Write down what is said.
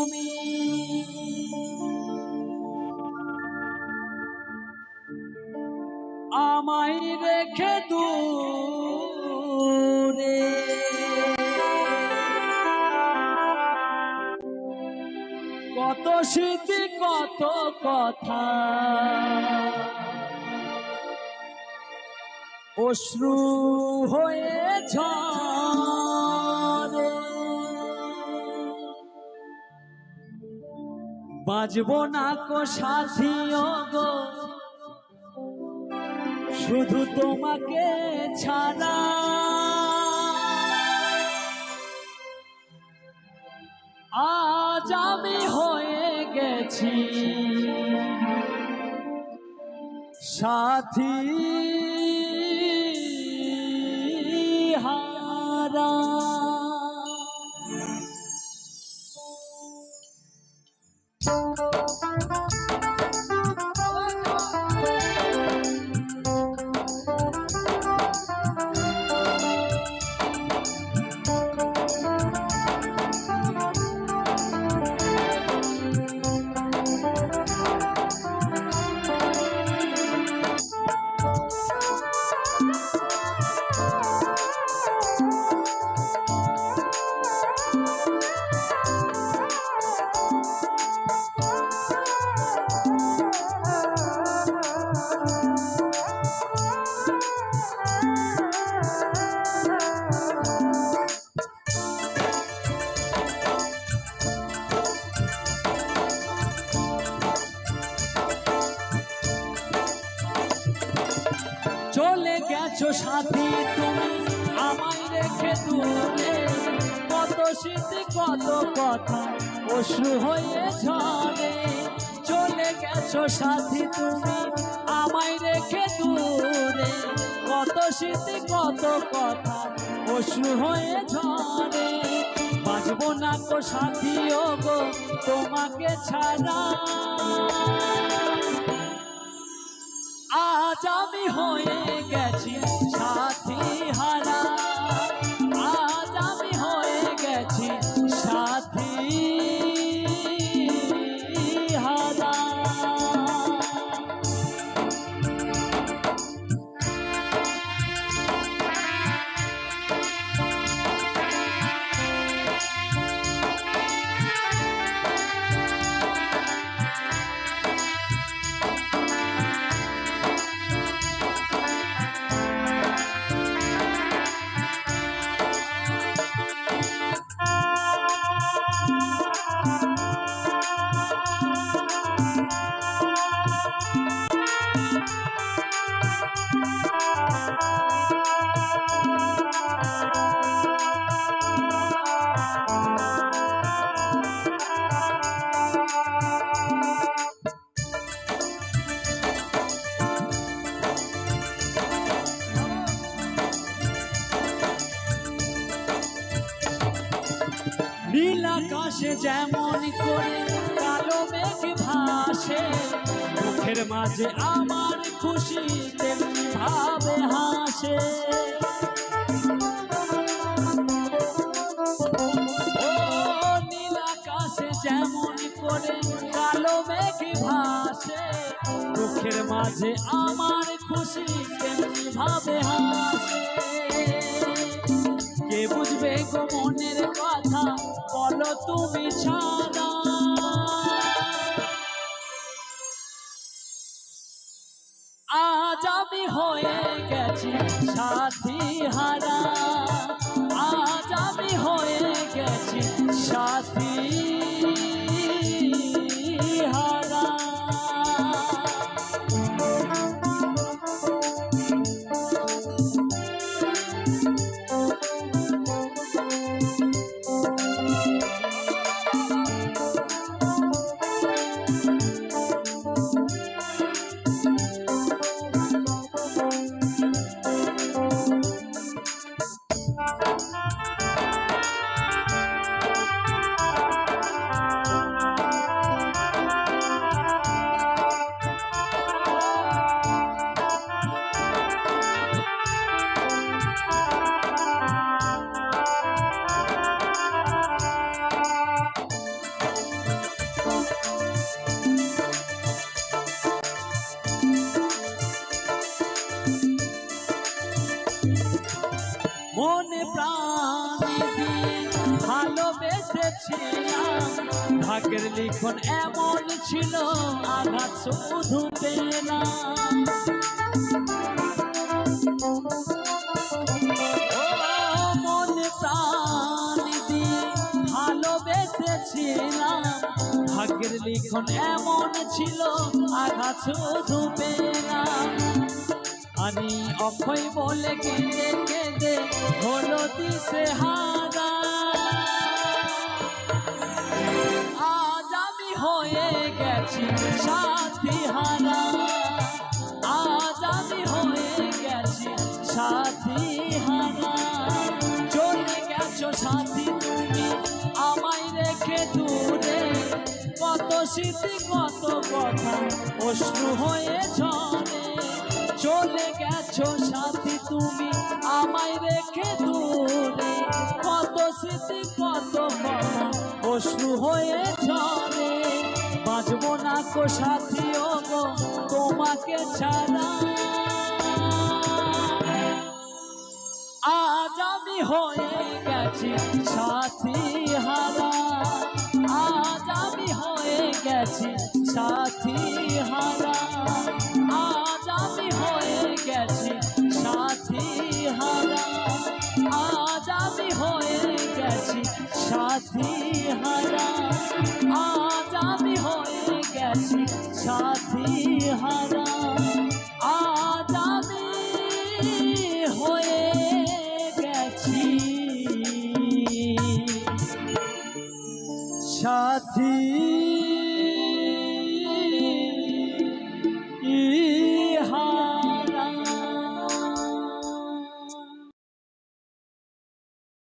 তুমি। আমায় রেখে দূরে। কত স্মৃতি কত কথা। অশ্রু হয়ে ঝরে বাজবো না কো সাথী গো। শুধু তোমাকে ছাড়া। আজ আমি হয়ে গেছি। সাথী চলে গেছো সাথী তুমি, আমায় রেখে দূরে। কত স্মৃতি, কত কথা অশ্রু হয়ে ঝরে। চলে গেছো সাথী তুমি, আমায় রেখে দূরে। কত স্মৃতি, কত কথা অশ্রু হয়ে ঝরে। বাঁচবো না তো সাথী গো তোমাকে ছাড়া। আজ আমি হয়ে গেছি সাথী হারা। আকাশে যেমন করে, কালো মেঘ ভাসে, মুখের মাঝে আমার খুশি তেমনি ভাবে হাসে। যেমন করে, কালো মেঘ মাঝে আমার খুশি তেমনি ভাবে হাসে। বুঝবে গো মনের কথা বলো তুমি ছাড়া। আজ আমি হয়ে গেছি সাথী হারা। ভালোবেসেছিলাম ভাগ্যের লিখন এমন ছিল, আঘাত শুধু পেলাম। মন প্রাণ দিয়ে ভালোবেসেছিলাম। ভাগ্যের লিখন এমন ছিল, আঘাত শুধু পেলাম। আমি অক্ষয় বলে কেঁদে কেঁদে হলো দিশে হারা। আজ আমি হয়ে গেছি সাথী হারা। আজ আমি হয়ে গেছি সাথী হারা। চলে গেছো সাথী তুমি আমায় রেখে দূরে। কত স্মৃতি, কত কথা অশ্রু হয়ে চলে গেছো সাথী তুমি আমায় রেখে দূরে, কত স্মৃতি, কত কথা অশ্রু হয়ে ঝরে। বাঁচবো না কো সাথী গো, তোমাকে ছাড়া। আজ আমি হয়ে গেছি সাথী হারা। আজ আমি হয়ে গেছি সাথী হারা। আমি হয়ে গেছি সাথী হারা। আজ আমি হয়ে গেছি। সাথী